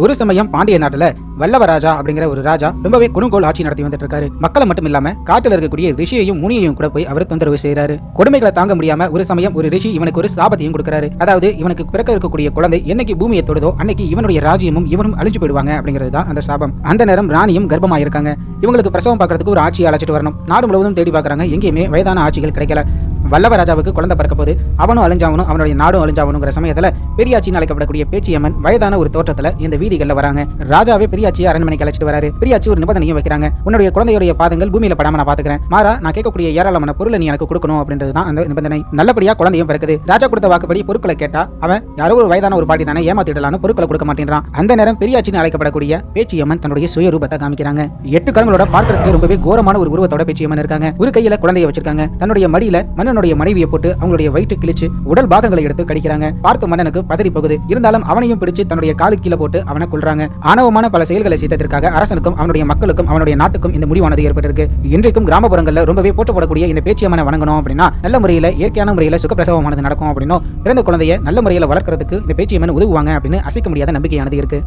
ஒரு சமயம் பாண்டிய நாட்டுல வல்லவராஜா அப்படிங்கிற ஒரு ராஜா ரொம்பவே கொடுங்கோல் ஆட்சி நடத்தி வந்துட்டு இருக்காரு மக்களை மட்டும் இல்லாம காட்டுல இருக்கக்கூடிய ரிஷியையும் முனியையும் கூட போய் அவர் தொந்தரவு செய்யறாரு கொடுமைகளை தாங்க முடியாம ஒரு சமயம் ஒரு ரிஷி இவனுக்கு ஒரு சாபத்தையும் கொடுக்கறாரு. அதாவது இவனுக்கு பிறக்க இருக்கக்கூடிய குழந்தை என்னைக்கு பூமியை தொடுதோ அன்னைக்கு இவனுடைய ராஜ்யமும் இவனும் அழிஞ்சு போயிடுவாங்க அப்படிங்கிறது தான் அந்த சாபம். அந்த நேரம் ராணியும் கர்ப்பமாயிருக்காங்க. இவங்களுக்கு பிரசவம் பாக்குறதுக்கு ஒரு ஆட்சியை அழைச்சிட்டு வரணும். நாடு முழுவதும் தேடி பாக்குறாங்க எங்கேயுமே வயதான ஆட்சிகள் கிடைக்கல. வல்லவராஜாவுக்கு குழந்தை பிறக்க போது அவனும் அழிஞ்சாவனும் அவனுடைய நாடும் அழிஞ்சாவனுங்கிற சமயத்துல பெரியாச்சின்னு அழைக்கப்படக்கூடிய பேச்சியம்மன் வயதான ஒரு தோற்றத்துல இந்த வீதிகள்ல வராங்க. ராஜாவே பெரியாச்சியை அரண்மனைக்கு அழைச்சிட்டு வராரு. பெரியாச்சி ஒரு நிபந்தனையும் வைக்கிறாங்க. உன்னுடைய குழந்தையுடைய பாதங்கள் பூமியில படாம நான் பாத்துக்கிறேன். மாறா நான் கேட்கக்கூடிய ஏராளமான பொருளை நீ எனக்கு கொடுக்கணும் அப்படின்றது தான் அந்த நிபந்தனை. நல்லபடியா குழந்தையும் பிறக்குது. ராஜா கொடுத்த வாக்குப்படி பொருட்களை கேட்டா அவன் யாரோ ஒரு வயதான ஒரு பாட்டி தானே ஏமாத்திடலான்னு பொருட்களை கொடுக்க மாட்டேன்றான். அந்த நேரம் பெரியாச்சின்னு அழைக்கப்படக்கூடிய பேச்சியம்மன் தன்னுடைய சுயரூபத்தை காமிக்கிறாங்க. எட்டு கரங்களோட பார்க்கறதுக்கு ரொம்பவே கோரமான ஒரு உருவத்தோட பேச்சியம்மன் இருக்காங்க. ஒரு கையில குழந்தைய வச்சிருக்காங்க. தன்னுடைய மடியில அவனுடைய மனைவியை போட்டு அவங்களுடைய வயிற்று கிழிச்சு உடல் பாகங்களை எடுத்து கடிக்கிறாங்க. பார்த்த மன்னனுக்கு பதறி போகுது. இருந்தாலும் அவனையும் பிடிச்சு தன்னுடைய காலு கீழே போட்டு அவனை கொள்றாங்க ஆணவமான பல செயல்களை செய்ததற்காக அரசனுக்கும் அவனுடைய மக்களுக்கும் அவனுடைய நாட்டுக்கும் இந்த முடிவானது ஏற்பட்டிருக்கு. இன்றைக்கும் கிராமப்புறங்களில் ரொம்பவே போற்றப்படக்கூடிய இந்த பேச்சியமான வணங்கணும் அப்படின்னா நல்ல முறையில் இயற்கையான முறையில் சுகப்பிரசவமானது நடக்கும் அப்படின்னும் பிறந்த குழந்தைய நல்ல முறையில் வளர்க்கறதுக்கு இந்த பேச்சியம்மன் உதவுவாங்க அப்படின்னு அசைக்க முடியாத நம்பிக்கையானது இருக்கு.